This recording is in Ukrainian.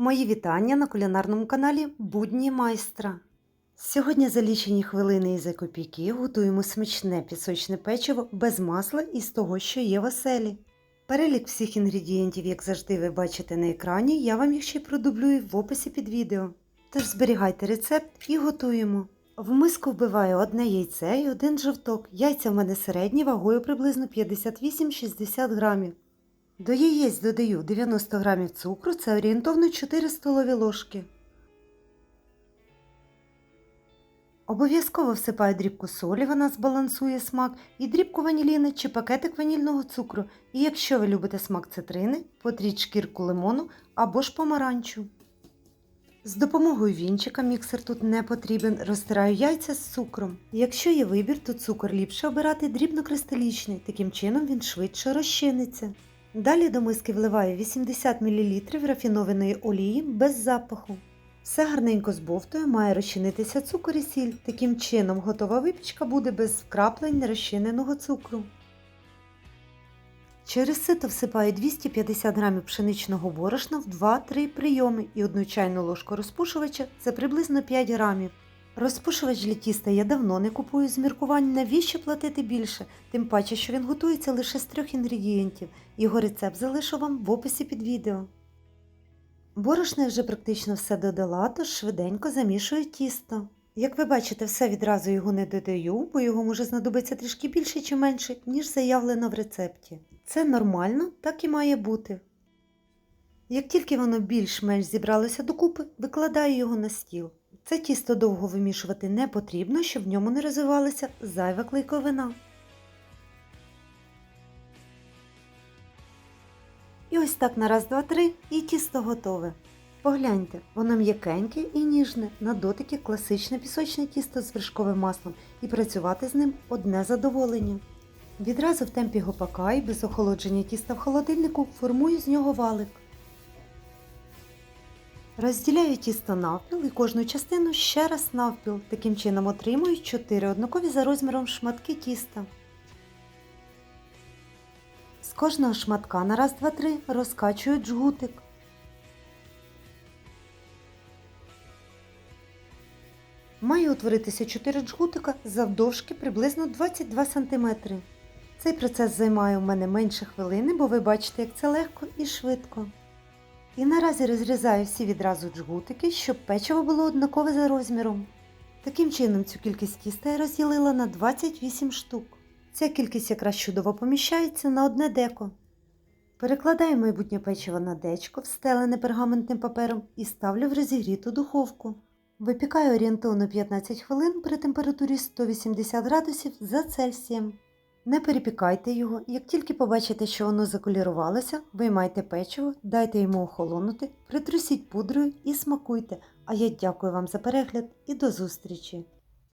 Мої вітання на кулінарному каналі Будні майстра. Сьогодні за лічені хвилини і за копійки готуємо смачне пісочне печиво без масла і з того, що є в оселі. Перелік всіх інгредієнтів, як завжди, ви бачите на екрані, я вам їх ще й продублюю в описі під відео. Тож зберігайте рецепт і готуємо. В миску вбиваю одне яйце і один жовток. Яйця в мене середні вагою приблизно 58-60 грамів. До яєць додаю 90 грамів цукру, це орієнтовно 4 столові ложки. Обов'язково всипаю дрібку солі, вона збалансує смак, і дрібку ваніліни чи пакетик ванільного цукру. І якщо ви любите смак цитрини, потріть шкірку лимону або ж помаранчу. З допомогою вінчика міксер тут не потрібен, розтираю яйця з цукром. Якщо є вибір, то цукор ліпше обирати дрібнокристалічний, таким чином він швидше розчиниться. Далі до миски вливаю 80 мл рафінованої олії без запаху. Все гарненько збовтую, має розчинитися цукор і сіль. Таким чином готова випічка буде без вкраплень нерозчиненого цукру. Через сито всипаю 250 г пшеничного борошна в 2-3 прийоми і одну чайну ложку розпушувача це приблизно 5 грамів. Розпушувач для тіста я давно не купую з міркувань, навіщо платити більше, тим паче, що він готується лише з трьох інгредієнтів. Його рецепт залишу вам в описі під відео. Борошна вже практично все додала, тож швиденько замішую тісто. Як ви бачите, все відразу його не додаю, бо його може знадобитися трішки більше чи менше, ніж заявлено в рецепті. Це нормально, так і має бути. Як тільки воно більш-менш зібралося докупи, викладаю його на стіл. Це тісто довго вимішувати не потрібно, щоб в ньому не розвивалася зайва клейковина. І ось так на раз, два, три, і тісто готове. Погляньте, воно м'якеньке і ніжне, на дотики класичне пісочне тісто з вершковим маслом, і працювати з ним одне задоволення. Відразу в темпі гопака і без охолодження тіста в холодильнику формую з нього валик. Розділяю тісто навпіл і кожну частину ще раз навпіл. Таким чином отримую 4 однакові за розміром шматки тіста. З кожного шматка на раз, два, три розкачую джгутик. Має утворитися 4 джгутика завдовжки приблизно 22 см. Цей процес займає у мене менше хвилини, бо ви бачите, як це легко і швидко. І наразі розрізаю всі відразу джгутики, щоб печиво було однакове за розміром. Таким чином цю кількість тіста я розділила на 28 штук. Ця кількість якраз чудово поміщається на одне деко. Перекладаю майбутнє печиво на дечко, встелене пергаментним папером, і ставлю в розігріту духовку. Випікаю орієнтовно 15 хвилин при температурі 180 градусів за Цельсієм. Не перепікайте його, як тільки побачите, що воно заколірувалося, виймайте печиво, дайте йому охолонути, притрусіть пудрою і смакуйте. А я дякую вам за перегляд і до зустрічі!